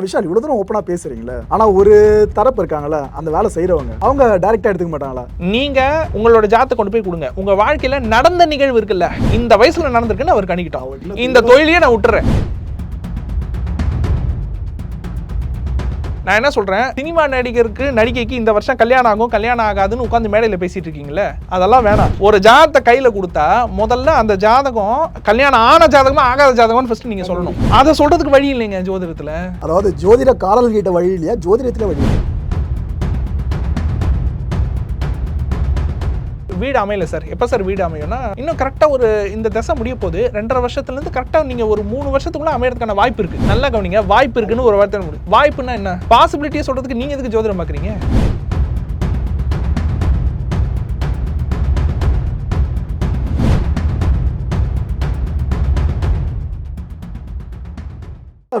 விஷால் இவ்வளவு தூரம் ஓப்பனா பேசுறீங்களே? ஆனா ஒரு தரப்பு இருக்காங்கல்ல அந்த வேலை செய்யறவங்க அவங்க டைரக்டா எடுத்துக்க மாட்டாங்களா? நீங்க உங்களோட ஜாத்தை கொண்டு போய் கொடுங்க. உங்க வாழ்க்கையில நடந்த நிகழ்வு இருக்குல்ல இந்த வயசுல நடந்திருக்குன்னு அவர் கணிக்கிட்டோம். இந்த தொழிலையே நான் விட்டுறேன். நான் என்ன சொல்கிறேன் சினிமா நடிகருக்கு நடிகைக்கு இந்த வருஷம் கல்யாணம் ஆகும் கல்யாணம் ஆகாதுன்னு உட்காந்து மேடையில் பேசிட்டு இருக்கீங்களே அதெல்லாம் வேணாம். ஒரு ஜாதத்தை கையில் கொடுத்தா முதல்ல அந்த ஜாதகம் கல்யாணம் ஆன ஜாதகமா ஆகாத ஜாதகம்னு ஃபர்ஸ்ட் நீங்கள் சொல்லணும். அதை சொல்கிறதுக்கு வழி இல்லைங்க ஜோதிடத்தில். அதாவது ஜோதிட காலல் கிட்ட வழி இல்லையா? ஜோதிடத்தில் வழி இல்லை வீடு அமையல சார். எப்போ சார் வீடு அமையும்னா இன்னும் கரெக்டாக ஒரு இந்த தசை முடிய போது ரெண்டரை வருஷத்துலேருந்து கரெக்டாக நீங்கள் ஒரு மூணு வருஷத்துக்குள்ள அமையறதுக்கான வாய்ப்பு இருக்கு. நல்லா கவனிங்க வாய்ப்பு இருக்குன்னு ஒரு வார்த்தை முடியும் வாய்ப்புன்னா என்ன? பாசிபிலிட்டியை சொல்றதுக்கு நீங்கள் எதுக்கு ஜோதிடம் பார்க்குறீங்க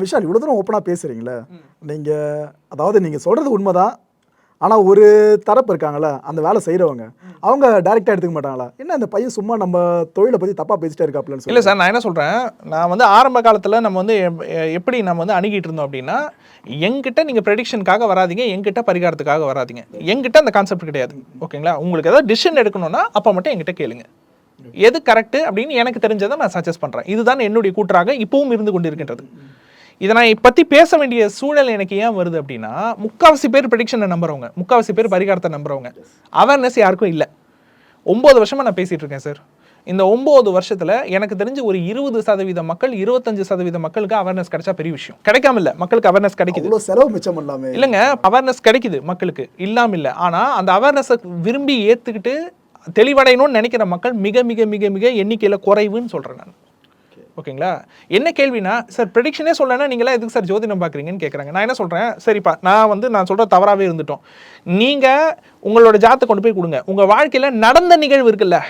விஷால் இவ்வளவு தூரம் ஓப்பனா பேசுறீங்களே. நீங்க அதாவது நீங்க சொல்றது உண்மைதான். ஆனா ஒரு தரப்பு இருக்காங்கல்ல அந்த வேலை செய்யறவங்க அவங்க டைரக்டா எடுத்துக்க மாட்டாங்களா? என்ன இந்த பையன் சும்மா நம்ம தொழிலை பத்தி தப்பா பேசிட்டே இருக்காப்லன்னு இல்லை சார் நான் என்ன சொல்கிறேன் நான் வந்து ஆரம்ப காலத்தில் நம்ம வந்து எப்படி நம்ம வந்து அணுகிட்டு இருந்தோம் அப்படின்னா எங்கிட்ட நீங்கள் ப்ரெடிக்ஷனுக்காக வராதீங்க எங்கிட்ட பரிகாரத்துக்காக வராதீங்க. எங்கிட்ட அந்த கான்செப்ட் கிடையாது. ஓகேங்களா? உங்களுக்கு ஏதாவது டிசிஷன் எடுக்கணும்னா அப்போ மட்டும் என்கிட்ட கேளுங்க. எது கரெக்ட் அப்படின்னு எனக்கு தெரிஞ்சதை நான் சஜஸ்ட் பண்ணுறேன் இதுதான் என்னுடைய கூற்றாக இப்பவும் இருந்து கொண்டிருக்கின்றது. இதை நான் பற்றி பேச வேண்டிய சூழல் எனக்கு ஏன் வருது அப்படின்னா முக்காவாசி பேர் ப்ரெடிக்ஷனை நம்புறவங்க. முக்காவாசி பேர் பரிகாரத்தை நம்புறவங்க. அவேர்னஸ் யாருக்கும் இல்லை. ஒம்பது வருஷமா நான் பேசிட்டு இருக்கேன் சார் இந்த ஒம்பது வருஷத்துல எனக்கு தெரிஞ்சு ஒரு இருபது சதவீத மக்கள் இருபத்தஞ்சு சதவீத மக்களுக்கு அவேர்னஸ் கிடைச்சா பெரிய விஷயம். கிடைக்காம இல்ல மக்களுக்கு அவேர்னஸ் கிடைக்குது. செலவு மிச்சம் பண்ணலாமே. இல்லைங்க அவேர்னஸ் கிடைக்குது மக்களுக்கு. இல்லாம இல்ல. ஆனா அந்த அவேர்னஸை விரும்பி ஏத்துக்கிட்டு தெளிவடையணும்னு நினைக்கிற மக்கள் மிக மிக மிக மிக எண்ணிக்கையில குறைவுன்னு சொல்றேன் நான். ஓகேங்களா? என்ன கேள்வினா சார் ப்ரெடிக்ஷனே சொல்லலைன்னா நீங்களா எதுக்கு சார் ஜோதிடம் பார்க்குறீங்கன்னு கேட்குறாங்க. நான் என்ன சொல்கிறேன் சரிப்பா நான் வந்து நான் சொல்கிற தவறாகவே இருந்துட்டோம். நீங்கள் உங்களோட ஜாத்தை கொண்டு போய் கொடுங்க. உங்கள் வாழ்க்கையில் நடந்த நிகழ்வு இருக்குல்ல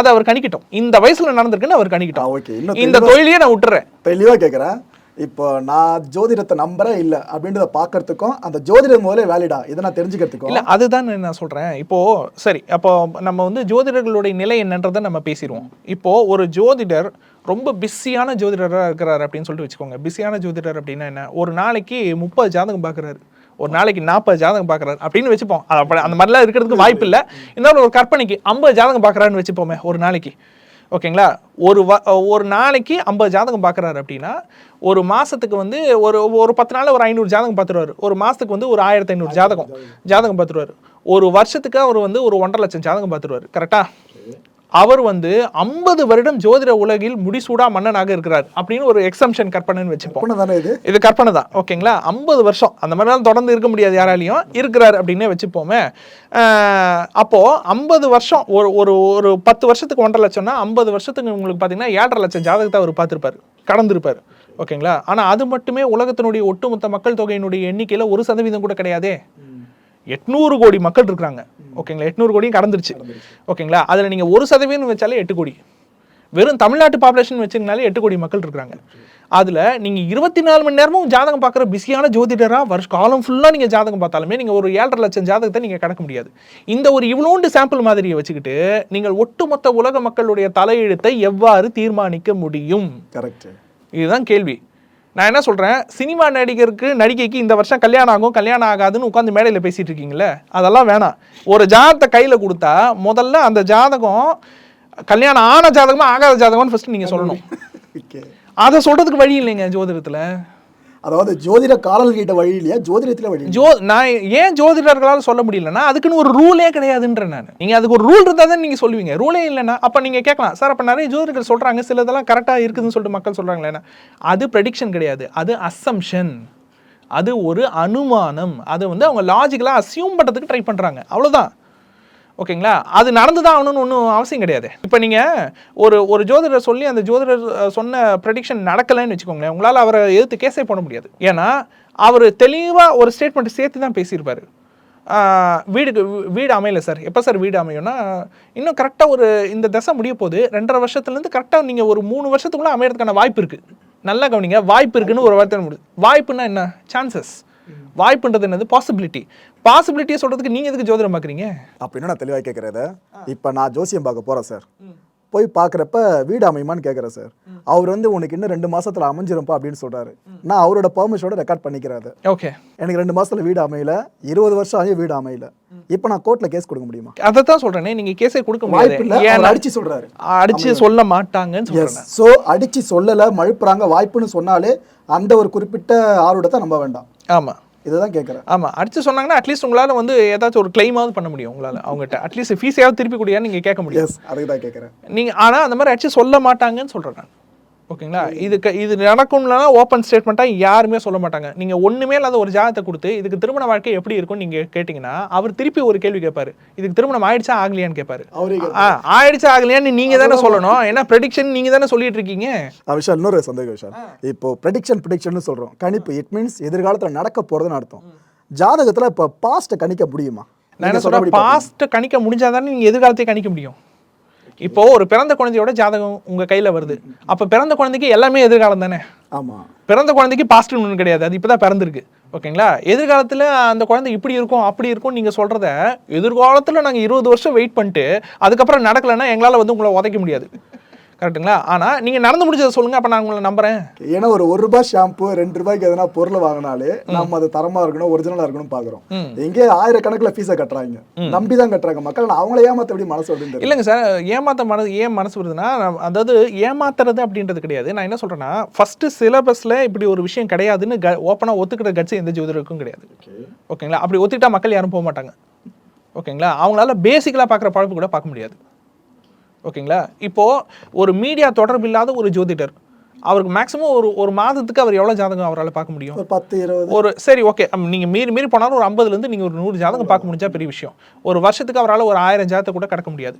அதை அவர் கணிக்கிட்டோம். இந்த வயசில் நடந்திருக்குன்னு அவர் கணிக்கிட்டோம். ஓகே. இந்த தொழிலையே நான் விட்டுறேன். தெளிவா கேக்குறேன் இப்போ நான் ஜோதிடத்தை நம்புறேன் இல்ல அப்படின்றத பாக்குறதுக்கும் அந்த ஜோதிடம் முதல்ல வேலிடா இதை நான் தெரிஞ்சுக்கிறதுக்கும் இல்ல அதுதான் நான் சொல்றேன். இப்போ சரி அப்போ நம்ம வந்து ஜோதிடர்களுடைய நிலை என்னன்றதை நம்ம பேசிடுவோம். இப்போ ஒரு ஜோதிடர் ரொம்ப பிஸியான ஜோதிடராக இருக்கிறார் அப்படின்னு சொல்லிட்டு வச்சுக்கோங்க. பிஸியான ஜோதிடர் அப்படின்னா என்ன? ஒரு நாளைக்கு முப்பது ஜாதகம் பார்க்குறாரு ஒரு நாளைக்கு நாற்பது ஜாதகம் பார்க்குறாரு அப்படின்னு வச்சுப்போம். அது அப்படி அந்த மாதிரிலாம் இருக்கிறதுக்கு வாய்ப்பு இல்லை. இன்னொரு ஒரு கற்பனைக்கு ஐம்பது ஜாதகம் பார்க்குறாருன்னு வச்சுப்போமே ஒரு நாளைக்கு. ஓகேங்களா? ஒரு வ ஒரு நாளைக்கு ஐம்பது ஜாதகம் பார்க்குறாரு அப்படின்னா ஒரு மாதத்துக்கு வந்து ஒரு ஒரு பத்து நாள் ஒரு ஐநூறு ஜாதகம் பார்த்துருவாரு ஒரு மாதத்துக்கு வந்து ஒரு ஆயிரத்தி ஐநூறு ஜாதகம் ஜாதகம் பார்த்துருவாரு ஒரு வருஷத்துக்கு அவர் வந்து ஒரு ஒன்றரை லட்சம் ஜாதகம் பார்த்துருவார் கரெக்டாக அவர் வந்து ஐம்பது வருடம் ஜோதிட உலகில் முடிசூடா மன்னனாக இருக்கிறார் அப்படின்னு ஒரு எக்ஸம்ஷன் கற்பனைன்னு வச்சுப்போம். இது? இது கற்பனை தான் ஓகேங்களா? ஐம்பது வருஷம். அந்த மாதிரிலாம் தொடர்ந்து இருக்க முடியாது யாராலையும். இருக்கிறார் அப்படின்னே வச்சுப்போமே. அஹ் அப்போ ஐம்பது வருஷம் ஒரு ஒரு ஒரு பத்து வருஷத்துக்கு ஒன்றரை லட்சம்னா ஐம்பது வருஷத்துக்கு உங்களுக்கு பார்த்தீங்கன்னா ஏழரை லட்சம் ஜாதகத்தை அவர் பார்த்துருப்பாரு. கடந்திருப்பார். ஓகேங்களா? ஆனால் அது மட்டுமே உலகத்தினுடைய ஒட்டுமொத்த மக்கள் தொகையினுடைய எண்ணிக்கையில் ஒரு சதவீதம் கூட கிடையாதே. எட்நூறு கோடி மக்கள் இருக்கிறாங்க. ஓகேங்களா? எட்நூறு கோடியும் கடந்துருச்சு. ஓகேங்களா? அதில் நீங்கள் ஒரு சதவீதம் வச்சாலே எட்டு கோடி. வெறும் தமிழ்நாட்டு பாப்புலேஷன் வச்சிங்கனாலே எட்டு கோடி மக்கள் இருக்கிறாங்க. அதில் நீங்கள் இருபத்தி நாலு மணி நேரமும் ஜாதகம் பார்க்குற பிஸியான ஜோதிடராக வருஷ காலம் ஃபுல்லாக நீங்கள் ஜாதகம் பார்த்தாலுமே நீங்கள் ஒரு ஏழரை லட்சம் ஜாதகத்தை நீங்கள் கடக்க முடியாது. இந்த ஒரு இவ்வளோண்டு சாம்பிள் மாதிரியை வச்சுக்கிட்டு நீங்கள் ஒட்டுமொத்த உலக மக்களுடைய தலையெழுத்தை எவ்வாறு தீர்மானிக்க முடியும்? கரெக்ட் இதுதான் கேள்வி. நான் என்ன சொல்றேன்? சினிமா நடிகருக்கு நடிகைக்கு இந்த வருஷம் கல்யாணம் ஆகும் கல்யாணம் ஆகாதுன்னு உட்காந்து மேடையில் பேசிட்டு இருக்கீங்களே அதெல்லாம் வேணாம். ஒரு ஜாதகத்தை கையில் கொடுத்தா முதல்ல அந்த ஜாதகம் கல்யாணம் ஆன ஜாதகமா ஆகாத ஜாதகம்னு ஃபர்ஸ்ட் நீங்க சொல்லணும். அதை சொல்றதுக்கு வழி இல்லைங்க ஜோதிடத்துல. அதாவது ஜோதிட காலல் கிட்ட வழி இல்லையா? ஜோதிடத்தில் வழி ஜோ நான் ஏன் ஜோதிடர்களால் சொல்ல முடியலன்னா அதுக்குன்னு ஒரு ரூலே கிடையாதுன்ற நான். நீங்கள் அதுக்கு ஒரு ரூல் இருந்தால் தான் நீங்கள் சொல்லுவீங்க. ரூலே இல்லைன்னா அப்போ நீங்கள் கேட்கலாம் சார் அப்போ நிறைய ஜோதிடர்கள் சொல்கிறாங்க சில இதெல்லாம் கரெக்டாக இருக்குதுன்னு சொல்லிட்டு மக்கள் சொல்கிறாங்களேண்ணா அது ப்ரெடிக்ஷன் கிடையாது. அது அசம்ஷன் அது ஒரு அனுமானம். அது வந்து அவங்க லாஜிக்கலாக அசியூம் பண்ணுறதுக்கு ட்ரை பண்ணுறாங்க அவ்வளோதான் ஓகேங்களா? அது நடந்து தான் ஆகணும்னு ஒன்றும் அவசியம் கிடையாது. இப்போ நீங்கள் ஒரு ஒரு ஜோதிடர் சொல்லி அந்த ஜோதிடர் சொன்ன ப்ரெடிக்ஷன் நடக்கலைன்னு வச்சுக்கோங்களேன் உங்களால் அவரை எதிர்த்து கேஸே போட முடியாது. ஏன்னா அவர் தெளிவாக ஒரு ஸ்டேட்மெண்ட் சேர்த்து தான் பேசியிருப்பார் வீடுக்கு வீடு அமையல சார். எப்போ சார் வீடு அமையும்னா இன்னும் கரெக்டாக ஒரு இந்த தசை முடிய போது ரெண்டரை வருஷத்துலேருந்து கரெக்டாக நீங்கள் ஒரு மூணு வருஷத்துக்குள்ளே அமையறதுக்கான வாய்ப்பு இருக்குது நல்லா கவனிங்க வாய்ப்பு இருக்குன்னு ஒரு வார்த்தை முடியுது. வாய்ப்புன்னா என்ன? சான்சஸ் வாய்ப்புன்றது என்னது? பாசிபிலிட்டி பாசிபிலிட்டியை சொல்கிறதுக்கு நீங்கள் எதுக்கு ஜோதிடம் பார்க்குறீங்க அப்படின்னு நான் தெளிவாக கேட்குறத இப்போ நான் ஜோசியம் பார்க்க போகிறேன் சார். போய் பார்க்குறப்ப வீடு அமையுமான்னு கேட்குறேன் சார். அவர் வந்து உனக்கு இன்னும் ரெண்டு மாசத்துல அமைஞ்சிரும்ப்பா அப்படின்னு சொல்றாரு. நான் அவரோட பெர்மிஷனோட ரெக்கார்ட் பண்ணிக்கிறாரு ஓகே. எனக்கு ரெண்டு மாசத்துல வீடு அமையல. இருபது வருஷம் ஆகி வீடு அமையல. இப்போ நான் கோர்ட்ல கேஸ் கொடுக்க முடியுமா? அதை தான் சொல்றேனே நீங்க கேஸே கொடுக்க வாய்ப்பு இல்ல. அடிச்சு சொல்றாரு. அடிச்சு சொல்ல மாட்டாங்கன்னு ஸோ அடிச்சு சொல்லல மழுப்புறாங்க வாய்ப்புன்னு சொன்னாலே அந்த ஒரு குறிப்பிட்ட ஆர்வத்தை நம்ப வேண்டாம். ஆமா. இதுதான் கேட்குறேன் ஆமா. அடிச்சு சொன்னாங்கன்னா அட்லீஸ்ட் உங்களால வந்து ஏதாச்சும் ஒரு கிளைமாவது பண்ண முடியும் உங்களால அவங்ககிட்ட. அட்லீஸ்ட் ஃபீஸையாவது திருப்பி கூடியான்னு நீங்க கேட்க முடியும். எஸ் அதுக்கு தான் கேட்குறேன் நீங்க ஆனா அந்த மாதிரி அடிச்சு சொல்ல மாட்டாங்கன்னு சொல்றேன் நான். ஓகேங்களா? இதுக்கு இது நடக்கும்னா ஓப்பன் ஸ்டேட்மெண்ட்டாக யாருமே சொல்ல மாட்டாங்க. நீங்க ஒண்ணுமே இல்லாத ஒரு ஜாதகத்தை கொடுத்து இதுக்கு திருமண வாழ்க்கை எப்படி இருக்கும்னு நீங்க கேட்டிங்கன்னா அவர் திருப்பி ஒரு கேள்வி கேட்பாரு. இதுக்கு திருமணம் ஆயிடுச்சா ஆகலையான்னு கேட்பாரு. ஆயிடுச்சா ஆகலையான்னு நீங்க தானே சொல்லணும். ஏன்னா ப்ரெடிக்ஷன் நீங்க தானே சொல்லிட்டு இருக்கீங்க? விஷால் இன்னொரு சந்தேகம் விஷால். இப்போ ப்ரெடிக்ஷன் ப்ரெடிக்ஷன் சொல்றோம். கணிப்பு இட் மீன்ஸ் எதிர்காலத்துல நடக்க போறதுன்னு அர்த்தம். ஜாதகத்துல இப்போ பாஸ்ட்டை கணிக்க முடியுமா? நான் என்ன சொன்னபடி பாஸ்ட்டை கணிக்க முடிஞ்சாதானே நீங்க எதிர்காலத்தை கணிக்க முடியும். இப்போ ஒரு பிறந்த குழந்தையோட ஜாதகம் உங்க கையில வருது. அப்ப பிறந்த குழந்தைக்கு எல்லாமே எதிர்காலம் தானே? ஆமா. பிறந்த குழந்தைக்கு பாஸ்ட்னு ஒன்று கிடையாது. அது இப்பதான் பிறந்திருக்கு. ஓகேங்களா? எதிர்காலத்துல அந்த குழந்தை இப்படி இருக்கும் அப்படி இருக்கும் நீங்க சொல்றத எதிர்காலத்துல நாங்க இருபது வருஷம் வெயிட் பண்ணிட்டு அதுக்கப்புறம் நடக்கலைன்னா எங்களால வந்து உங்களை உதைக்க முடியாது. கரெக்ட்டுங்களா? ஆனா நீங்க நடந்து முடிஞ்சதை சொல்லுங்க அப்ப நான் உங்களை நம்புறேன். ஏன்னா ஒரு ஒரு ரூபாய் ஷாம்பு ரெண்டு ரூபாய்க்கு எதனா பொருள் வாங்கினாலே நம்ம அது தரமா இருக்கணும் ஒரிஜினலா இருக்கணும் பாக்குறோம். ம். எங்கே ஆயிரக்கணக்கில் ஃபீஸை கட்டுறாங்க. நம்பி தான் கட்டுறாங்க மக்கள். அவங்கள ஏமாத்த எப்படி மனசு தெரியல. இல்லைங்க சார் ஏமாத்த மனசு ஏன் மனசு வருதுன்னா அதாவது ஏமாத்துறது அப்படின்றது கிடையாது. நான் என்ன சொல்றேன்னா ஃபர்ஸ்ட் சிலபஸ்ல இப்படி ஒரு விஷயம் கிடையாதுன்னு க ஓப்பனாக ஒத்துக்கிற கட்சி எந்த ஜோதிடருக்கும் கிடையாது. ஓகேங்களா? அப்படி ஒத்துக்கிட்டா மக்கள் யாரும் போக மாட்டாங்க. ஓகேங்களா? அவங்களால பேசிக்கலாக பார்க்குற பழப்பு கூட பார்க்க முடியாது. ஓகேங்களா? இப்போ ஒரு மீடியா தொடர்பு இல்லாத ஒரு ஜோதிடர் அவருக்கு மேக்ஸிமம் ஒரு ஒரு மாதத்துக்கு அவர் எவ்வளோ ஜாதகம் அவரால் பார்க்க முடியும்? ஒரு பத்து இருபது. ஒரு சரி ஓகே. நீங்கள் மீறி மீறி போனாலும் ஒரு ஐம்பதுலேருந்து நீங்கள் ஒரு நூறு ஜாதகம் பார்க்க முடிஞ்சா பெரிய விஷயம். ஒரு வருஷத்துக்கு அவரால் ஒரு ஆயிரம் ஜாதகத்தை கூட கடக்க முடியாது.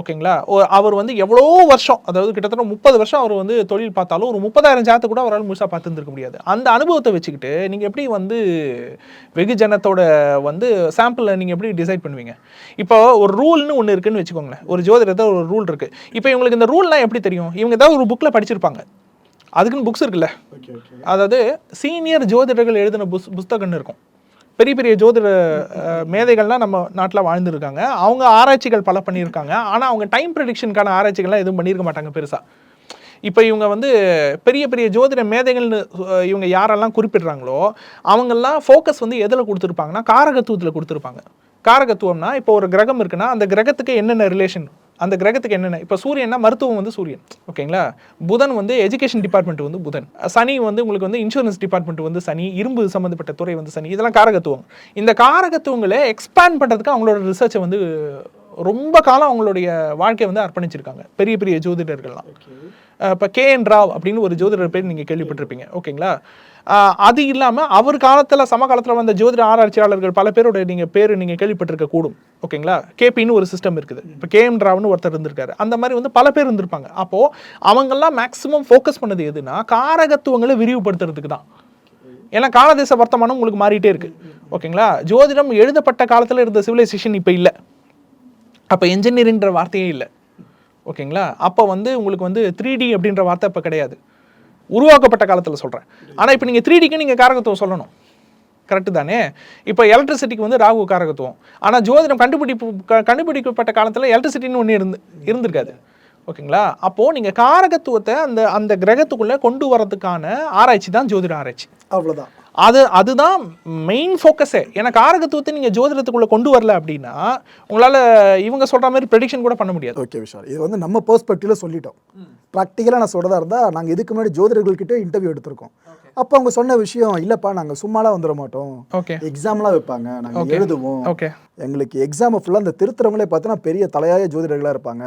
ஓகேங்களா? அவர் வந்து எவ்வளோ வருஷம் அதாவது கிட்டத்தட்ட முப்பது வருஷம் அவர் வந்து தொழில் பார்த்தாலும் ஒரு முப்பதாயிரம் ஜாதத்தை கூட அவரால் முழுசாக பார்த்துருந்துருக்க முடியாது. அந்த அனுபவத்தை வச்சுக்கிட்டு நீங்கள் எப்படி வந்து வெகுஜனத்தோட வந்து சாம்பிளை நீங்கள் எப்படி டிசைட் பண்ணுவீங்க? இப்போ ஒரு ரூல்னு ஒன்று இருக்குன்னு வச்சுக்கோங்களேன். ஒரு ஜோதிடத்தில் ஒரு ரூல் இருக்குது இப்போ இவங்களுக்கு இந்த ரூல்லாம் எப்படி தெரியும்? இவங்க ஏதாவது ஒரு புக்கில் படிச்சிருப்பாங்க. அதுக்குன்னு புக்ஸ் இருக்குல்ல. அதாவது சீனியர் ஜோதிடர்கள் எழுதின புஸ் புஸ்தகம்னு இருக்கும். பெரிய பெரிய ஜோதிட மேதைகள்லாம் நம்ம நாட்டில் வாழ்ந்துருக்காங்க. அவங்க ஆராய்ச்சிகள் பல பண்ணியிருக்காங்க. ஆனால் அவங்க டைம் ப்ரெடிக்ஷனுக்கான ஆராய்ச்சிகள்லாம் எதுவும் பண்ணியிருக்க மாட்டாங்க பெருசாக இப்போ இவங்க வந்து பெரிய பெரிய ஜோதிட மேதைகள்னு இவங்க யாரெல்லாம் குறிப்பிடுறாங்களோ அவங்கெல்லாம் ஃபோக்கஸ் வந்து எதில் கொடுத்துருப்பாங்கன்னா காரகத்துவத்தில் கொடுத்துருப்பாங்க. காரகத்துவம்னா இப்போ ஒரு கிரகம் இருக்குன்னா அந்த கிரகத்துக்கு என்னென்ன ரிலேஷன் அந்த கிரகத்துக்கு என்னென்ன? இப்போ சூரியன்னா மருத்துவம் வந்து சூரியன். ஓகேங்களா? புதன் வந்து எஜுகேஷன் டிபார்ட்மெண்ட் வந்து புதன். சனி வந்து உங்களுக்கு வந்து இன்சூரன்ஸ் டிபார்ட்மெண்ட் வந்து சனி இரும்பு சம்மந்தப்பட்ட துறை வந்து சனி. இதெல்லாம் காரகத்துவம். இந்த காரகத்துவங்களை எக்ஸ்பேண்ட் பண்ணுறதுக்கு அவங்களோட ரிசர்ச்சை வந்து ரொம்ப காலம் அவங்களுடைய வாழ்க்கையை வந்து அர்ப்பணிச்சிருக்காங்க. பெரிய பெரிய ஜோதிடர்கள்லாம். இப்போ கே என் ராவ் அப்படின்னு ஒரு ஜோதிடர் பேர் நீங்கள் கேள்விப்பட்டிருப்பீங்க. ஓகேங்களா? அது இல்லாமல் அவர் காலத்தில் சம காலத்தில் வந்த ஜோதிட ஆராய்ச்சியாளர்கள் பல பேரோட நீங்கள் பேர் நீங்கள் கேள்விப்பட்டிருக்க கூடும். ஓகேங்களா? கேபின்னு ஒரு சிஸ்டம் இருக்குது. இப்போ கே எம் ராவ்னு ஒருத்தர் இருந்திருக்காரு. அந்த மாதிரி வந்து பல பேர் இருந்திருப்பாங்க. அப்போது அவங்கெல்லாம் மேக்ஸிமம் ஃபோக்கஸ் பண்ணது எதுனா காரகத்துவங்களை விரிவுபடுத்துறதுக்கு தான். ஏன்னா காலதேச வர்த்தமானம் உங்களுக்கு மாறிட்டே இருக்கு. ஓகேங்களா? ஜோதிடம் எழுதப்பட்ட காலத்தில் இருந்த சிவிலைசேஷன் இப்போ இல்லை. அப்போ என்ஜினியரிங்ன்ற வார்த்தையே இல்லை. ஓகேங்களா? அப்போ வந்து உங்களுக்கு வந்து த்ரீ டி அப்படின்ற வார்த்தை இப்போ கிடையாது. உருவாக்கப்பட்ட காலத்தில் சொல்கிறேன் ஆனால் இப்போ நீங்கள் த்ரீ டிக்கு நீங்கள் காரகத்துவம் சொல்லணும். கரெக்டு தானே? இப்போ எலக்ட்ரிசிட்டிக்கு வந்து ராகு காரகத்துவம். ஆனால் ஜோதிடம் கண்டுபிடிப்பு க- கண்டுபிடிக்கப்பட்ட காலத்தில் எலக்ட்ரிசிட்டின்னு ஒன்று இருந்து இருந்திருக்காது. ஓகேங்களா? அப்போது நீங்கள் காரகத்துவத்தை அந்த அந்த கிரகத்துக்குள்ளே கொண்டு வரதுக்கான ஆராய்ச்சி தான் ஜோதிட ஆராய்ச்சி. அவ்வளோதான் அது அதுதான் மெயின் ஃபோக்கஸே ஏன்னா காரகத்துவத்தை நீங்கள் ஜோதிடத்துக்குள்ளே கொண்டு வரல அப்படின்னா உங்களால் இவங்க சொல்கிற மாதிரி ப்ரெடிக்ஷன் கூட பண்ண முடியாது. ஓகே விஷால். இது வந்து நம்ம பெர்ஸ்பெக்டிவ்ல சொல்லிட்டோம். ப்ராக்டிக்கலாக நான் சொல்றதா இருந்தால் நாங்கள் இதுக்கு முன்னாடி ஜோதிடர்கள்கிட்ட இன்டர்வியூ எடுத்திருக்கோம். அப்போ அவங்க சொன்ன விஷயம் இல்லைப்பா நாங்கள் சும்மாலாம் வந்துட மாட்டோம். ஓகே எக்ஸாம்லாம் வைப்பாங்க. நாங்கள் எழுதுவோம். ஓகே எங்களுக்கு எக்ஸாம் ஃபுல்லாக அந்த திருத்துறவங்களே பார்த்தீங்கன்னா பெரிய தலையாய ஜோதிடர்களாக இருப்பாங்க.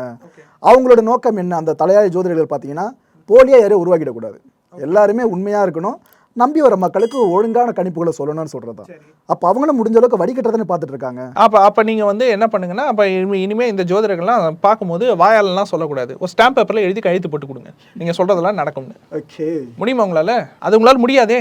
அவங்களோட நோக்கம் என்ன? அந்த தலையாய ஜோதிடர்கள் பார்த்தீங்கன்னா போலியாக யாரையும் உருவாக்கிடக்கூடாது. எல்லாருமே உண்மையாக இருக்கணும். நம்பி வர மக்களுக்கு ஒழுங்கான கணிப்புகளை சொல்லணும்னு சொல்கிறது தான் அப்போ அவங்களும் முடிஞ்ச அளவுக்கு வடிகட்டுறதுன்னு பார்த்துட்டு இருக்காங்க அப்போ அப்போ நீங்கள் வந்து என்ன பண்ணுங்கன்னா அப்போ இனிமே இனிமேல் இந்த ஜோதிடர்கள்லாம் பார்க்கும்போது வாயாலலாம் சொல்லக்கூடாது. ஒரு ஸ்டாம்ப் பேப்பரில் எழுதி கழுத்து போட்டு கொடுங்க. நீங்கள் சொல்கிறதெல்லாம் நடக்கும்னு. ஓகே. முடியுமா உங்களால்? அது உங்களால் முடியாதே.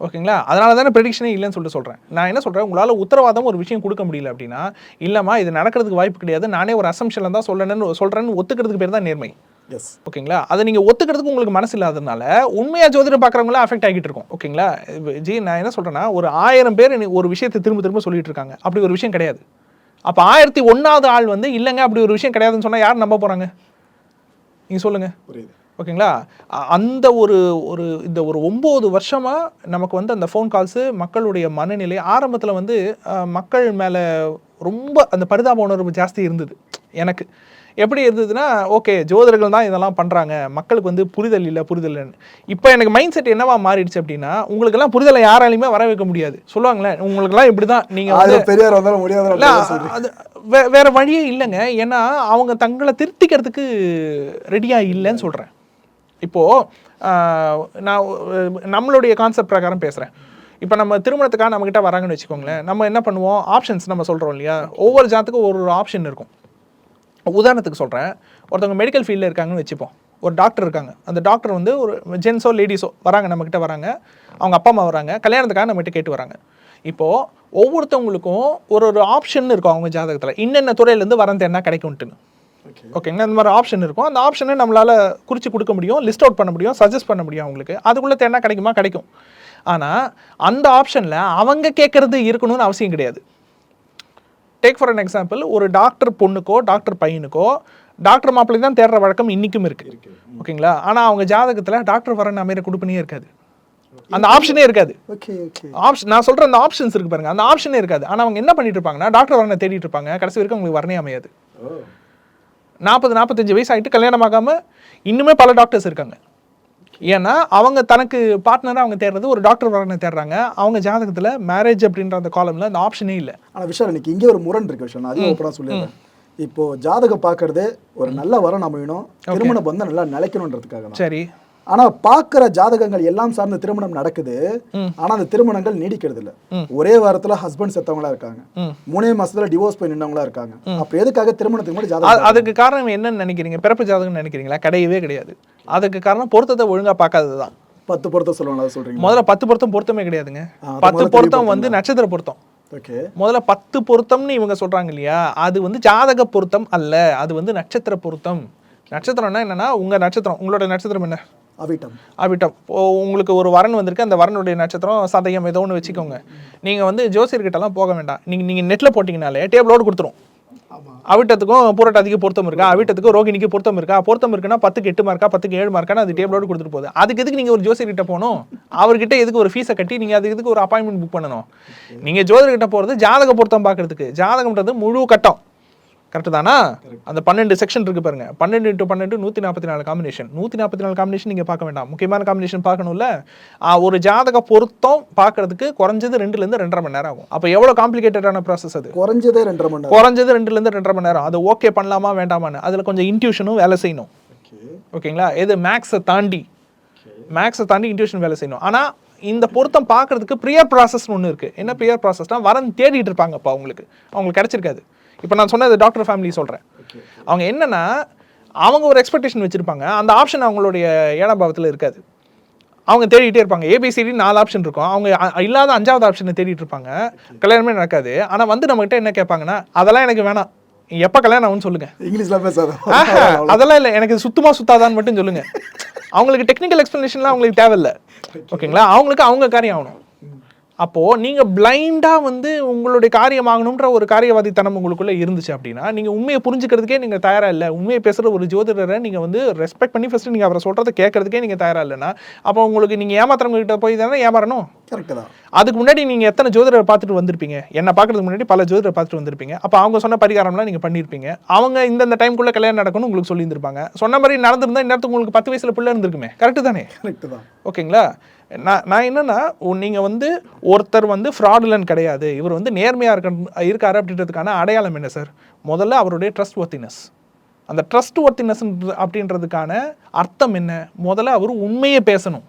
ஓகேங்களா? அதனால தானே ப்ரெடிக்ஷனே இல்லைன்னு சொல்லிட்டு சொல்கிறேன் நான் என்ன சொல்கிறேன் உங்களால் உத்தரவாதம் ஒரு விஷயம் கொடுக்க முடியல அப்படின்னா இல்லைம்மா இது நடக்கிறதுக்கு வாய்ப்பு கிடையாது. நானே ஒரு அசம்ஷனில் தான் சொல்லணும்னு சொல்கிறேன்னு ஒத்துக்கிறதுக்கு பேர் தான் நேர்மை. எஸ் ஓகேங்களா? அதை நீங்கள் ஒத்துக்கிறதுக்கு உங்களுக்கு மனசு இல்லாததுனால உண்மையாக ஜோதிடம் பார்க்குறவங்களாம் அஃபெக்ட் ஆகிட்டு இருக்கும். ஓகேங்களா? ஜி நான் என்ன சொல்கிறேன்னா ஒரு ஆயிரம் பேர் ஒரு விஷயத்தை திரும்ப திரும்ப சொல்லிட்டு இருக்காங்க. அப்படி ஒரு விஷயம் கிடையாது. அப்போ ஆயிரத்தி ஒன்றாவது ஆள் வந்து இல்லைங்க அப்படி ஒரு விஷயம் கிடையாதுன்னு சொன்னால் யார் நம்ப போகிறாங்க நீங்கள் சொல்லுங்கள் புரியுது. ஓகேங்களா? அந்த ஒரு ஒரு இந்த ஒரு ஒம்பது வருஷமாக நமக்கு வந்து அந்த ஃபோன் கால்ஸு மக்களுடைய மனநிலை ஆரம்பத்தில் வந்து மக்கள் மேலே ரொம்ப அந்த பரிதாப உணர்வு ஜாஸ்தி இருந்தது. எனக்கு எப்படி இருந்ததுன்னா ஓகே ஜோதிடர்கள் தான் இதெல்லாம் பண்ணுறாங்க மக்களுக்கு வந்து புரிதல் இல்லை புரிதல் இப்போ எனக்கு மைண்ட் செட் என்னவா மாறிடுச்சு அப்படின்னா உங்களுக்கெல்லாம் புரிதலை யாராலையுமே வர வைக்க முடியாது. சொல்லுவாங்களே உங்களுக்கெல்லாம் இப்படி தான் நீங்கள் பெரியார் வந்தாலும் முடியாத இல்ல, அது வே- வேற வழியே இல்லைங்க. ஏன்னா அவங்க தங்களை திருத்திக்கிறதுக்கு ரெடியா இல்லைன்னு சொல்றேன். இப்போ ஆஹ், நான் நம்மளுடைய கான்செப்ட் பிரகாரம் பேசுறேன். இப்போ நம்ம திருமணத்துக்காக நம்ம கிட்ட வராங்கன்னு வச்சுக்கோங்களேன் நம்ம என்ன பண்ணுவோம்? ஆப்ஷன்ஸ் நம்ம சொல்றோம் இல்லையா? ஒவ்வொரு ஜாத்துக்கும் ஒரு ஒரு ஆப்ஷன் இருக்கும். உதாரணத்துக்கு சொல்கிறேன் ஒருத்தவங்க மெடிக்கல் ஃபீல்டில் இருக்காங்கன்னு வச்சுப்போம். ஒரு டாக்டர் இருக்காங்க. அந்த டாக்டர் வந்து ஒரு ஜென்ஸோ லேடிஸோ வராங்க நம்மக்கிட்ட வராங்க. அவங்க அப்பா அம்மா வராங்க. கல்யாணத்துக்காக நம்மகிட்ட கேட்டு வராங்க. இப்போது ஒவ்வொருத்தவங்களுக்கும் ஒரு ஒரு ஆப்ஷன் இருக்கும் அவங்க ஜாதகத்தில். இன்னென்ன துறையிலேருந்து வரந்து என்ன கிடைக்கும்ட்டுன்னு. ஓகேங்களா இந்த மாதிரி ஆப்ஷன் இருக்கும். அந்த ஆப்ஷனை நம்மளால் குறித்து கொடுக்க முடியும் லிஸ்ட் அவுட் பண்ண முடியும் சஜஸ்ட் பண்ண முடியும் அவங்களுக்கு. அதுக்குள்ளே தேனா கிடைக்குமா? கிடைக்கும். ஆனால் அந்த ஆப்ஷனில் அவங்க கேட்குறது இருக்கணும்னு அவசியம் கிடையாது. டேக் ஃபார் an எக்ஸாம்பிள் ஒரு டாக்டர் பொண்ணுக்கோ டாக்டர் பையனுக்கோ டாக்டர் மாப்பிள்ளை தான் தேடுற வழக்கம் இன்னிக்கும் இருக்கு. ஓகேங்களா ஆனால் அவங்க ஜாதகத்தில் டாக்டர் வரன்னு அமைகிற கொடுப்பனே இருக்காது. அந்த ஆப்ஷனே இருக்காது. ஆப்ஷன் நான் சொல்ற அந்த ஆப்ஷன்ஸ் இருக்கு பாருங்க. அந்த ஆப்ஷனே இருக்காது. ஆனால் அவங்க என்ன பண்ணிட்டு இருப்பாங்கன்னா டாக்டர் வரனை தேடிட்டு இருப்பாங்க. கடைசி வரைக்கும் அவங்களுக்கு வரனே அமையாது. நாற்பது நாற்பத்தஞ்சு வயசு ஆகிட்டு கல்யாணம் ஆகாம இன்னுமே பல டாக்டர்ஸ் இருக்காங்க. ஏன்னா அவங்க தனக்கு பார்ட்னராக அவங்க தேடுறது ஒரு டாக்டர் வரனை தேடுறாங்க. அவங்க ஜாதகத்தில் மேரேஜ் அப்படின்ற அந்த காலமில் அந்த ஆப்ஷனே இல்லை. ஆனா விஷயம் இன்னைக்கு இங்கே ஒரு முரண் இருக்கு விஷயம் நான் அதையும் ஓப்பனாக சொல்லிடுறேன். இப்போ ஜாதகம் பார்க்கறது ஒரு நல்ல வரம் அமையணும் திருமண பந்தம் நல்லா நிலைக்கணுன்றதுக்காக சரி. ஆனா பார்க்குற ஜாதகங்கள் எல்லாம் சார்ந்த திருமணம் நடக்குது. ஆனா அந்த திருமணங்கள் நீடிக்கிறது இல்ல ஒரே வாரத்துல ஹஸ்பண்ட் செத்தவங்களா இருக்காங்க. மூணே மாசத்துல டிவோர்ஸ் போய் நின்றவங்களா இருக்காங்க. அப்ப எதுக்காக திருமணத்துக்கு முன்னாடி ஜாதகம் அதுக்கு காரணம் என்னன்னு நினைக்கிறீங்க? பிறப்பு ஜாதகம்னு நினைக்கிறீங்களா? கிடையவே கிடையாது. அதுக்கு காரணம் பொருத்தத்தை ஒழுங்கா பார்க்காதது தான் பத்து பொருத்தம் சொல்லுவாங்க சொல்றீங்க முதல்ல பத்து பொருத்தம் பொருத்தமே கிடையாதுங்க. பத்து பொருத்தம் வந்து நட்சத்திர பொருத்தம். ஓகே. முதல்ல பத்து பொருத்தம்னு இவங்க சொல்றாங்க இல்லையா? அது வந்து ஜாதக பொருத்தம் அல்ல. அது வந்து நட்சத்திர பொருத்தம். நட்சத்திரம்னா என்னன்னா உங்க நட்சத்திரம். உங்களோட நட்சத்திரம் என்ன? அவிட்டம். அவிட்டம். உங்களுக்கு ஒரு வரன் வந்திருக்கு. அந்த வரனுடைய நட்சத்திரம் சதயம் ஏதோ ஒன்று வச்சுக்கோங்க. நீங்க வந்து ஜோசியர்கிட்டலாம் போக வேண்டாம். நீங்க நீங்க நெட்ல போட்டிங்கனாலே டேபிளோடு கொடுத்துரும். அவிட்டத்துக்கும் பூரட்டாதிக்கு பொருத்தம் இருக்கா? அவிட்டத்துக்கும் ரோகிணிக்கு பொருத்தம் இருக்கா? பொருத்தம் இருக்குன்னா பத்துக்கு எட்டு மார்க்கா பத்துக்கு ஏழு மார்க்கான அது டேபிளோடு கொடுத்துட்டு போகுது. அதுக்கு எதுக்கு நீங்க ஒரு ஜோசியர்கிட்ட போகணும்? அவர்கிட்ட எதுக்கு ஒரு ஃபீஸை கட்டி நீங்க அதுக்கு எதுக்கு ஒரு அப்பாயின்மெண்ட் புக் பண்ணணும்? நீங்க ஜோதிடர்கிட்ட போறது ஜாதக பொருத்தம் பார்க்கறதுக்கு. ஜாதகம்ன்றது முழு கட்டம். கரெக்டு தானா? அந்த பன்னெண்டு செக்ஷன் இருக்கு பாருங்க. பன்னெண்டு டு பன்னெண்டு நூற்றி நாற்பத்தி நாலு காம்பினேஷன் நூற்றி நாற்பத்தி நாலு காம்பினேஷன் நீங்கள் பார்க்க வேண்டாம். முக்கியமான காம்பினேஷன் பார்க்கணும்ல? ஒரு ஜாதக பொருத்தம் பார்க்கறதுக்கு குறைஞ்சது ரெண்டுலேருந்து ரெண்டரை மணி நேரம் ஆகும். அப்போ எவ்வளோ காம்ப்ளிகேட்டடான ப்ராசஸ் அது? குறைஞ்சதே ரெண்டரை மணி நேரம். குறைஞ்சது ரெண்டுல இருந்து ரெண்டரை மணி நேரம். அது ஓகே பண்ணலாமா வேண்டாமான்னு. அதில் கொஞ்சம் இன்ட்யூஷனும் வேலை செய்யணும். ஓகே ஓகேங்களா? எது? மேக்ஸை தாண்டி. மேக்ஸை தாண்டி இன்ட்யூஷன் வேலை செய்யணும். ஆனால் இந்த பொருத்தம் பார்க்கறதுக்கு ப்ரியர் ப்ராசஸ்னு ஒன்று இருக்குது என்ன ப்ரியர் ப்ராசஸ்னா வரன் தேடிட்டு இருப்பாங்கப்பா அவங்களுக்கு. அவங்களுக்கு கிடைச்சிருக்காது. இப்போ நான் சொன்னது டாக்டர் ஃபேமிலி சொல்கிறேன் அவங்க என்னன்னா அவங்க ஒரு எக்ஸ்பெக்டேஷன் வச்சுருப்பாங்க. அந்த ஆப்ஷன் அவங்களுடைய ஏழாம் பாவத்தில் இருக்காது. அவங்க தேடிட்டே இருப்பாங்க. ஏபிசிடி நாலு ஆப்ஷன் இருக்கும். அவங்க இல்லாத அஞ்சாவது ஆப்ஷனை தேடிட்டு இருப்பாங்க. கல்யாணமே நடக்காது. ஆனால் வந்து நம்மகிட்ட என்ன கேட்பாங்கன்னா அதெல்லாம் எனக்கு வேணாம். எப்போ கல்யாணம் ஆகும்னு சொல்லுங்க. இங்கிலீஷ்ல பேசாத. அதெல்லாம் இல்லை. எனக்கு இது சுத்தமா சுத்தாதான்னு மட்டும் சொல்லுங்க. அவங்களுக்கு டெக்னிக்கல் எக்ஸ்பிளனேஷன்லாம் அவங்களுக்கு தேவையில்ல. ஓகேங்களா அவங்களுக்கு அவங்க காரியம் ஆகணும். அப்போது நீங்கள் பிளைண்டாக வந்து உங்களுடைய காரியமாகணுன்ற ஒரு காரியவாதித்தனம் உங்களுக்குள்ளே இருந்துச்சு அப்படின்னா நீங்கள் உண்மையை புரிஞ்சுக்கிறதுக்கே நீங்கள் தயாராக இல்லை. உண்மையை பேசுகிற ஒரு ஜோதிடரை நீங்கள் வந்து ரெஸ்பெக்ட் பண்ணி ஃபஸ்ட்டு நீங்கள் அவரை சொல்கிறத கேட்கறதுக்கே நீங்கள் தயாராக இல்லைன்னா அப்போ உங்களுக்கு நீங்கள் ஏமாத்துறவங்ககிட்ட போய் தானே ஏமாறணும்? கரெக்ட் தான். அதுக்கு முன்னாடி நீங்க எத்தனை ஜோதிடரை பார்த்துட்டு வந்திருப்பீங்க? என்ன பார்க்கறதுக்கு முன்னாடி பல ஜோதிடரை பார்த்துட்டு வந்திருப்பீங்க. அப்போ அவங்க சொன்ன பரிகாரம்லாம் நீங்க பண்ணியிருப்பீங்க அவங்க இந்தந்த டைம்குள்ள கல்யாணம் நடக்கணும்னு உங்களுக்கு சொல்லியிருந்திருப்பாங்க. சொன்ன மாதிரி நடந்திருந்தா இந்நேரத்துக்கு உங்களுக்கு பத்து வயசுல பிள்ளை இருந்திருக்குமே. கரெக்டு தானே? கரெக்ட் தான். ஓகேங்களா? நான் நான் என்னன்னா உ- நீங்க வந்து ஒருத்தர் வந்து ஃப்ராடுலன் கிடையாது. இவர் வந்து நேர்மையா இருக்க இருக்காரு அப்படின்றதுக்கான அடையாளம் என்ன சார் முதல்ல அவருடைய ட்ரஸ்ட் ஒர்த்தினஸ் அந்த ட்ரஸ்ட் ஒர்த்தினஸ் அப்படின்றதுக்கான அர்த்தம் என்ன? முதல்ல அவர் உண்மையை பேசணும்.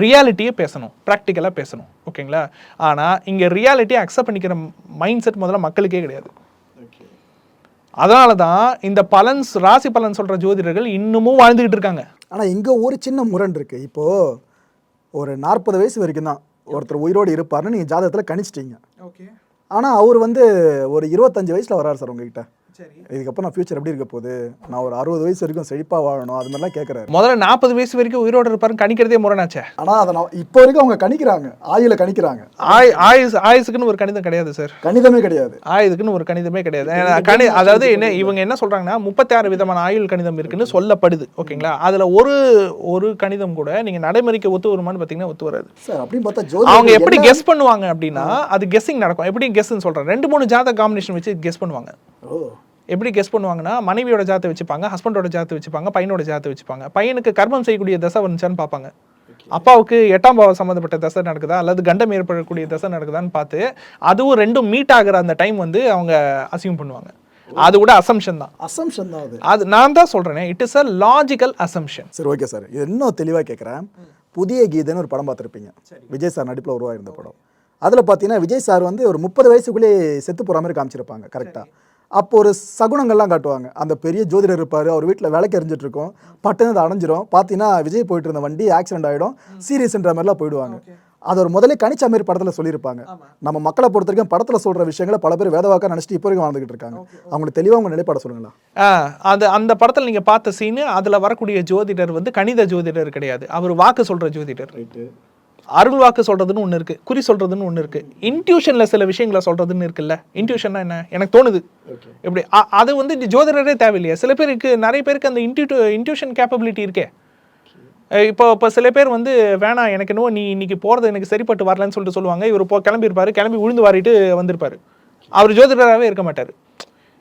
ரியாலிட்டியை பேசணும் ப்ராக்டிக்கலாக பேசணும் ஓகேங்களா ஆனால் இங்கே ரியாலிட்டியை அக்செப்ட் பண்ணிக்கிற மைண்ட் செட் முதல்ல மக்களுக்கே கிடையாது. ஓகே அதனால தான் இந்த பலன்ஸ் ராசி பலன் சொல்கிற ஜோதிடர்கள் இன்னமும் வாழ்ந்துகிட்டு இருக்காங்க. ஆனா இங்க ஒரு சின்ன முரண் இருக்கு. இப்போ ஒரு நாற்பது வயசு வரைக்கும் தான் ஒருத்தர் உயிரோடு இருப்பாருன்னு நீங்க ஜாதகத்துல கணிச்சிட்டீங்க. ஓகே ஆனா அவர் வந்து ஒரு இருபத்தஞ்சு வயசுல வராரு சார் உங்ககிட்ட. இதுக்கப்புறம் நான் ஃபியூச்சர் எப்படி இருக்க போகுது? நான் ஒரு அறுபது வயசு வரைக்கும் செழிப்பா வாழணும். அது மாதிரிலாம் கேட்குறாரு முதல்ல நாற்பது வயசு வரைக்கும் உயிரோட இருப்பாருன்னு கணிக்கிறதே முரணாச்சே. ஆனா அதை நான் இப்போ வரைக்கும் அவங்க கணிக்கிறாங்க. ஆயுள கணிக்கிறாங்க. ஆய் ஆயுஸ் ஆயுசுக்குன்னு ஒரு கணிதம் கிடையாது சார் கணிதமே கிடையாது. ஆயுதுக்குன்னு ஒரு கணிதமே கிடையாது. ஏன்னா, கணி அதாவது என்ன இவங்க என்ன சொல்றாங்கன்னா முப்பத்தாறு விதமான ஆயுள் கணிதம் இருக்குன்னு சொல்லப்படுது. ஓகேங்களா? அதுல ஒரு ஒரு கணிதம் கூட நீங்க நடைமுறைக்கு ஒத்து வருமான்னு பாத்தீங்கன்னா ஒத்து வராது. சார் அப்படின்னு பார்த்தா ஜோதி அவங்க எப்படி கெஸ் பண்ணுவாங்க அப்படின்னா அது கெஸ்ஸிங் நடக்கும். எப்படி கெஸ்ன்னு சொல்றேன். ரெண்டு மூணு ஜாத காம்பினேஷன் வச்சு கெஸ் பண்ணுவாங்க. ஓ. எப்படி கெஸ் பண்ணுவாங்கன்னா மனைவியோட ஜாத்தை வச்சுப்பாங்க ஹஸ்பண்டோட ஜாத்தை வச்சுப்பாங்க பையனோட ஜாத்தை வச்சுப்பாங்க. பையனுக்கு கர்மம் செய்யக்கூடிய தசை வந்துச்சான்னு பார்ப்பாங்க. அப்பாவுக்கு எட்டாம் பாவம் சம்மந்தப்பட்ட தசை நடக்குதா அல்லது கண்டம் ஏற்படக்கூடிய தசை நடக்குதான்னு பார்த்து அதுவும் ரெண்டும் மீட் ஆகுற அந்த டைம் வந்து அவங்க அசியூம் பண்ணுவாங்க. அது கூட அசம்ஷன் தான். அசம்ஷன் தான் அது. அது நான் தான் சொல்றேனே it is a logical assumption சரி ஓகே சார் இது இன்னும் தெளிவாக கேட்குறேன் புதிய கீதைன்னு ஒரு படம் பார்த்துருப்பீங்க. விஜய் சார் நடிப்பில் உருவாயிருந்த படம். அதில் பார்த்தீங்கன்னா விஜய் சார் வந்து ஒரு முப்பது வயசுக்குள்ளே செத்து போகிற மாதிரி காமிச்சிருப்பாங்க கரெக்டாக அப்போ ஒரு சகுனங்கள்லாம் காட்டுவாங்க. அந்த பெரிய ஜோதிடர் இருப்பார் அவர் வீட்டில் விளக்கு எரிஞ்சிட்டு இருக்கும் பட்டுன்னு அது அணைஞ்சிரும். பார்த்தீங்கன்னா விஜய் போயிட்டு இருந்த வண்டி ஆக்சிடென்ட் ஆகிடும் சீரியஸ்ன்ற மாதிரிலாம் போயிடுவாங்க. அது ஒரு முதல்ல கணிச்ச மாதிரி படத்தில் சொல்லியிருப்பாங்க. நம்ம மக்களை பொறுத்த வரைக்கும் படத்தில் சொல்கிற விஷயங்களை பல பேர் வேதவாக்கா நினச்சிட்டு இப்போ வரைக்கும் வாழ்ந்துகிட்டு இருக்காங்க. அவங்களுக்கு தெளிவாக அவங்க நிலைப்பாட சொல்லுங்களா? ஆ, அது அந்த படத்தில் நீங்கள் பார்த்த சீனு அதில் வரக்கூடிய ஜோதிடர் வந்து கணித ஜோதிடர் கிடையாது. அவர் வாக்கு சொல்கிற ஜோதிடர். ரைட்டு அருள் வாக்கு சொல்றதுன்னு ஒன்று இருக்கு குறி சொல்றதுன்னு ஒன்று இருக்கு. இன்ட்யூஷன்ல சில விஷயங்களை சொல்றதுன்னு இருக்குல்ல. இன்ட்யூஷன்னா என்ன? எனக்கு தோணுது. எப்படி? அது வந்து ஜோதிடரே தேவையில்லையா. சில பேருக்கு நிறைய பேருக்கு அந்த இன்ட்யூ இன்ட்யூஷன் கேப்பபிலிட்டி இருக்கே. இப்போ இப்போ சில பேர் வந்து வேணாம் எனக்கு என்னவோ நீ இன்னைக்கு போறது எனக்கு சரிப்பட்டு வரலன்னு சொல்லிட்டு சொல்லுவாங்க. இவர் போ கிளம்பியிருப்பாரு கிளம்பி உழுந்து வாரிட்டு வந்திருப்பாரு. அவர் ஜோதிடராகவே இருக்க மாட்டார்.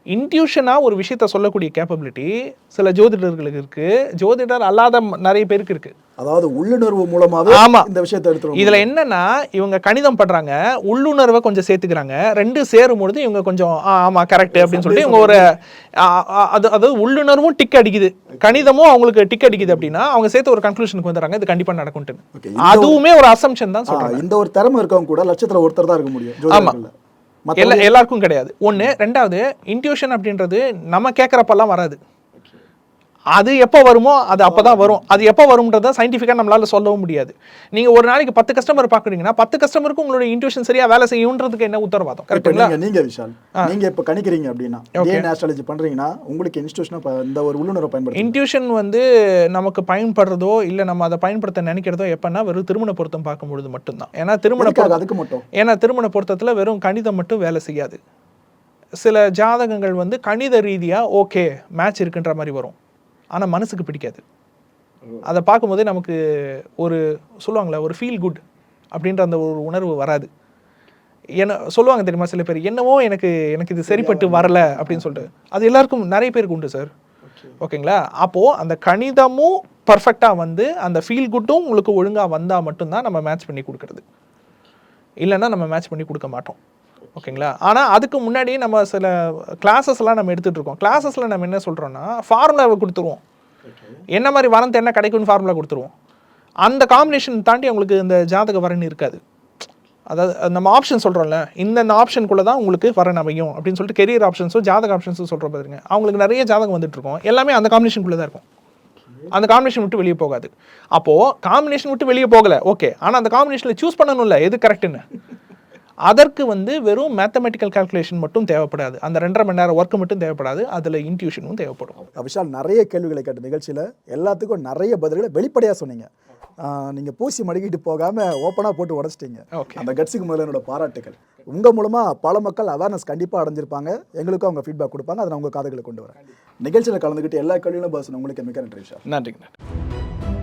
இன்ட்யூஷனாக ஒரு விஷயத்த சொல்லக்கூடிய கேப்பபிலிட்டி சில ஜோதிடர்களுக்கு இருக்கு. ஜோதிடர் அல்லாத நிறைய பேருக்கு இருக்கு. அதாவது உள்ளுணர்வு மூலமாவே ஆமா. இந்த விஷயத்தை எடுத்துரும் இதுல என்னன்னா இவங்க கணிதம் பண்றாங்க உள்ளுணர்வை கொஞ்சம் சேர்த்துக்கிறாங்க. ரெண்டு சேரும் பொழுது இவங்க கொஞ்சம் ஆமா கரெக்ட் அப்படின்னு சொல்லிட்டு இவங்க ஒரு அது அதாவது உள்ளுணர்வும் டிக் அடிக்குது. கணிதமும் அவங்களுக்கு டிக் அடிக்குது அப்படின்னா அவங்க சேர்த்து ஒரு கன்க்ளூஷனுக்கு வந்துடுறாங்க இது கண்டிப்பா நடக்கும்ட்டு அதுவுமே ஒரு அசம்ஷன் தான் சொல்றாங்க. இந்த ஒரு திறமை இருக்கவங்க கூட லட்சத்துல ஒருத்தர் தான் இருக்க முடியும் ஜோதிடர்கள்ல. எல்லா எல்லாருக்கும் கிடையாது. ஒண்ணு ரெண்டாவது இன்ட்யூஷன் அப்படின்றது நம்ம கேட்குறப்பெல்லாம் வராது. அது எப்போ வருமோ அது அப்பதான் வரும். அது எப்போ வரும்ன்றத சயின்டிஃபிக்காக நம்மளால சொல்லவும் முடியாது. நீங்க ஒரு நாளைக்கு பத்து கஸ்டமர் பார்க்குறீங்கன்னா பத்து கஸ்டமருக்கு உங்களோட இன்ட்யூஷன் சரியா வேலை செய்யுன்றதுக்கு என்ன உத்தரவாதம்? கரெக்டுங்களா நீங்க நீங்க விஷால் நீங்க இப்ப கணிக்கிறீங்க அப்படின்னா ஆஸ்ட்ராலஜி பண்றீங்கன்னா உங்களுக்கு இன்ஸ்டியூஷனா இந்த ஒரு உள்ளுணர்வை பயன்படுத்தி இன்ட்யூஷன் வந்து நமக்கு பயன்படுறதோ இல்லை நம்ம அதை பயன்படுத்த நினைக்கிறதோ எப்பன்னா வெறும் திருமண பொருத்தம் பார்க்கும்பொழுது மட்டும்தான். ஏன்னா திருமண அதுக்கு மட்டும். ஏன்னா திருமண பொருத்தத்தில் வெறும் கணிதம் மட்டும் வேலை செய்யாது. சில ஜாதகங்கள் வந்து கணித ரீதியாக ஓகே மேட்ச் இருக்குன்ற மாதிரி வரும். ஆனால் மனசுக்கு பிடிக்காது. அதை பார்க்கும்போதே நமக்கு ஒரு சொல்லுவாங்களே ஒரு ஃபீல் குட் அப்படின்ற அந்த ஒரு உணர்வு வராது. என்ன சொல்லுவாங்க தெரியுமா சில பேர்? என்னவோ எனக்கு எனக்கு இது சரிப்பட்டு வரல அப்படின்னு சொல்லிட்டு. அது எல்லாருக்கும் நிறைய பேருக்கு உண்டு சார். ஓகேங்களா? அப்போது அந்த கணிதமும் பர்ஃபெக்டாக வந்து அந்த ஃபீல் குட்டும் உங்களுக்கு ஒழுங்காக வந்தால் மட்டும்தான் நம்ம மேட்ச் பண்ணி கொடுக்கறது. இல்லைன்னா நம்ம மேட்ச் பண்ணி கொடுக்க மாட்டோம். ஓகேங்களா? ஆனால் அதுக்கு முன்னாடியே நம்ம சில கிளாஸஸ்லாம் நம்ம எடுத்துகிட்டு இருக்கோம். கிளாஸஸில் நம்ம என்ன சொல்கிறோன்னா ஃபார்முலாவை கொடுத்துருவோம். என்ன மாதிரி வரந்து என்ன கிடைக்கும்னு ஃபார்முலா கொடுத்துருவோம். அந்த காம்பினேஷன் தாண்டி அவங்களுக்கு இந்த ஜாதக வரன் இருக்காது. அதாவது அது நம்ம ஆப்ஷன் சொல்கிறோம்ல இந்த ஆப்ஷனுக்குள்ளே தான் உங்களுக்கு வரன் அமையும் அப்படின்னு சொல்லிட்டு கெரியர் ஆப்ஷன்ஸும் ஜாதக ஆப்ஷன்ஸும் சொல்கிற பாருங்க. அவங்களுக்கு நிறைய ஜாதகம் வந்துட்டு இருக்கும். எல்லாமே அந்த காம்பினேஷனுக்குள்ளே தான் இருக்கும். அந்த காம்பினேஷன் விட்டு வெளியே போகாது. அப்போது காம்பினேஷன் விட்டு வெளியே போகலை ஓகே ஆனால் அந்த காம்பினேஷனில் சூஸ் பண்ணணும்ல எது கரெக்டுன்னு அதற்கு வந்து வெறும் மேத்தமெட்டிக்கல் கால்குலேஷன் மட்டும் தேவைப்படாது. அந்த ரெண்டரை மணி நேரம் ஒர்க் மட்டும் தேவைப்படாது. அதில் இன்ட்யூஷனும் தேவைப்படும். விஷால் நிறைய கேள்விகளை கேட்ட நிகழ்ச்சியில எல்லாத்துக்கும் நிறைய பதில்களை வெளிப்படையா சொன்னீங்க. ஆஹ் நீங்க பூசி மடக்கிட்டு போகாம ஓப்பனா போட்டு உடச்சிட்டீங்க. அந்த கட்சிக்கு முதல்ல என்னோட பாராட்டுகள். உங்க மூலமா பல மக்கள் அவேர்னஸ் கண்டிப்பா அடைஞ்சிருப்பாங்க. எங்களுக்கும் அவங்க ஃபீட்பேக் கொடுப்பாங்க. அதை நான் உங்க காதுகளை கொண்டு வரேன். நிகழ்ச்சியில கலந்துக்கிட்டு எல்லா கேள்விகளும் பஸ் உங்களுக்கு மிக்க நன்றி விஷால். நன்றிங்க நன்றி.